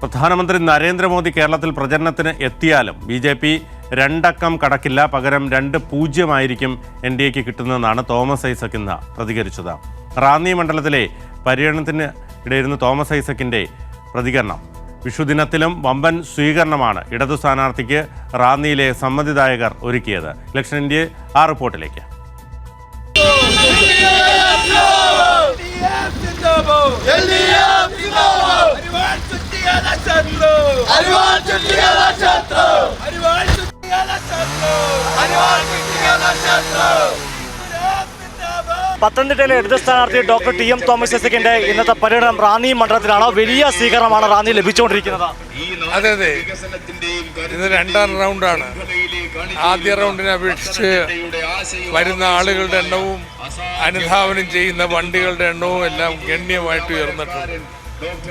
പ്രധാനമന്ത്രി നരേന്ദ്രമോദി കേരളത്തിൽ പ്രചരണത്തിന് എത്തിയാലും ബി ജെ പി രണ്ടക്കം കടക്കില്ല പകരം രണ്ട് പൂജ്യമായിരിക്കും എൻ ഡി എക്ക് കിട്ടുന്നതെന്നാണ് തോമസ് ഐസക് ഇന്ന് പ്രതികരിച്ചത്. റാന്നി മണ്ഡലത്തിലെ പര്യടനത്തിന് ഇടയിരുന്ന തോമസ് ഐസക്കിന്റെ പ്രതികരണം. വിഷുദിനത്തിലും വമ്പൻ സ്വീകരണമാണ് ഇടതു സ്ഥാനാർത്ഥിക്ക് റാന്നിയിലെ സമ്മതിദായകർ ഒരുക്കിയത്. ഇലക്ഷൻ ഇന്ത്യ ആ റിപ്പോർട്ടിലേക്ക്. പത്തനംതിട്ടയിലെ ഇടത് സ്ഥാനാർത്ഥി ഡോക്ടർ ടി എം തോമസ് എസിക്കിന്റെ ഇന്നത്തെ പര്യടനം റാന്നി മണ്ഡലത്തിലാണ് വലിയ സ്വീകരണമാണ് റാന്നി ലഭിച്ചുകൊണ്ടിരിക്കുന്നത്. അതെ അതെ. ഇത് രണ്ടാം റൗണ്ടാണ്. ആദ്യ റൗണ്ടിനെ അപേക്ഷിച്ച് വരുന്ന ആളുകളുടെ എണ്ണവും അനുധാവനം ചെയ്യുന്ന വണ്ടികളുടെ എണ്ണവും എല്ലാം ഗണ്യമായിട്ട് ഉയർന്നിട്ടുണ്ട്.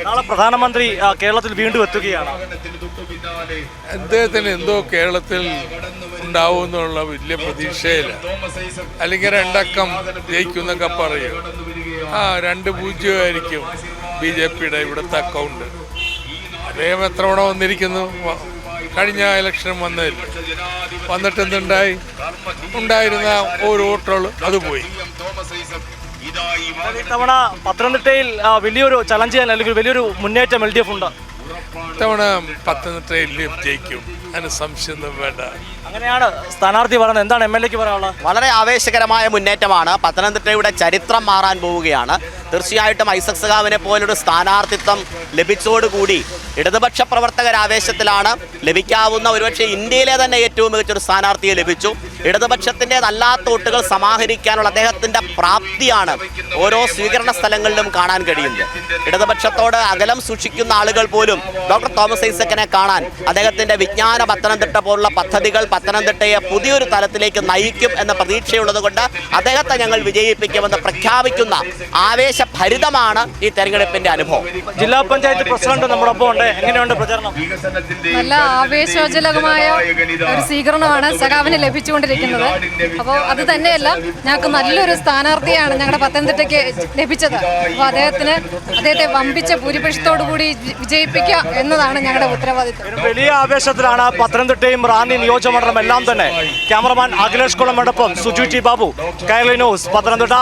നാളെ പ്രധാനമന്ത്രി കേരളത്തിൽ വീണ്ടും എത്തുകയാണ്. അദ്ദേഹത്തിന് എന്തോ കേരളത്തിൽ ഉണ്ടാവും എന്നുള്ള വലിയ പ്രതീക്ഷയില്ല. അല്ലെങ്കിൽ രണ്ടക്കം ജയിക്കുന്നൊക്കെ പറയും. ആ രണ്ട് പൂജ്യമായിരിക്കും ബി ജെ പിയുടെ ഇവിടുത്തെ അക്കൗണ്ട് അദ്ദേഹം എത്ര വന്നിരിക്കുന്നു? കഴിഞ്ഞ ഇലക്ഷൻ വന്നതിൽ വന്നിട്ട് എന്തുണ്ടായി? ഉണ്ടായിരുന്ന ഒരു വോട്ടുകൾ അത് പോയി. ഇത്തവണ പത്തനംതിട്ടയിൽ വലിയൊരു ചലഞ്ച് ചെയ്യാൻ അല്ലെങ്കിൽ വലിയൊരു മുന്നേറ്റം എൽ ഡി എഫ് ഉണ്ട്. ഇത്തവണ പത്തനംതിട്ടയിൽ ജയിക്കും. അതിന് സംശയമൊന്നും വേണ്ട. അങ്ങനെയാണ് സ്ഥാനാർത്ഥി പറയുന്നത്. എന്താണ് എം എൽ എക്ക് പറയാനുള്ളത്? വളരെ ആവേശകരമായ മുന്നേറ്റമാണ് പത്തനംതിട്ടയുടെ ചരിത്രം മാറാൻ പോവുകയാണ്. തീർച്ചയായിട്ടും ഐസക് സഖാവിനെ പോലൊരു സ്ഥാനാർത്ഥിത്വം ലഭിച്ചതോടുകൂടി ഇടതുപക്ഷ പ്രവർത്തകർ ആവേശത്തിലാണ്. ലഭിക്കാവുന്ന ഒരുപക്ഷെ ഇന്ത്യയിലെ തന്നെ ഏറ്റവും മികച്ചൊരു സ്ഥാനാർത്ഥിയെ ലഭിച്ചു. ഇടതുപക്ഷത്തിന്റെതല്ലാത്ത വോട്ടുകൾ സമാഹരിക്കാനുള്ള അദ്ദേഹത്തിന്റെ പ്രാപ്തിയാണ് ഓരോ സ്വീകരണ സ്ഥലങ്ങളിലും കാണാൻ കഴിയുന്നത്. ഇടതുപക്ഷത്തോട് അകലം സൂക്ഷിക്കുന്ന ആളുകൾ പോലും ഡോക്ടർ തോമസ് ഐസക്കിനെ കാണാൻ അദ്ദേഹത്തിന്റെ വിജ്ഞാന പത്തനംതിട്ട പോലുള്ള പദ്ധതികൾ പത്തനംതിട്ടയെ പുതിയൊരു തലത്തിലേക്ക് നയിക്കും എന്ന പ്രതീക്ഷയുള്ളത് കൊണ്ട് അദ്ദേഹത്തെ ഞങ്ങൾ വിജയിപ്പിക്കുമെന്ന് പ്രഖ്യാപിക്കുന്ന ആവേശഭരിതമാണ് ഈ തെരഞ്ഞെടുപ്പിന്റെ അനുഭവം. ജില്ലാ പഞ്ചായത്ത് പ്രസിഡന്റ് നമ്മളൊപ്പം ഉണ്ട്. എങ്ങനെയുണ്ട് പ്രചരണം? നല്ല ആവേശോജ്വലകമായ ഒരു സ്വീകരണമാണ് സഖാവിന് ലഭിച്ചുകൊണ്ടിരിക്കുന്നത്. അപ്പോൾ അത് തന്നെയല്ല ഞങ്ങൾക്ക് നല്ലൊരു സ്ഥാനാർത്ഥിയാണ് ഞങ്ങളുടെ പത്തനംതിട്ടയ്ക്ക് ലഭിച്ചത്. അപ്പോൾ അദ്ദേഹത്തിന് അദ്ദേഹത്തെ വമ്പിച്ച ഭൂരിപക്ഷത്തോടു കൂടി വി- വിജയിപ്പിക്കുക എന്നതാണ് ഞങ്ങളുടെ ഉത്തരവാദിത്വം. വലിയ ആവേശത്തിലാണ് പത്തനംതിട്ടയും റാന്നി നിയോജകമണ്ഡലം എല്ലാം തന്നെ ക്യാമറമാൻ അഖിലേഷ് കുളമടൊപ്പം സുജു ടി ബാബു കൈരളി ന്യൂസ് പത്തനംതിട്ട.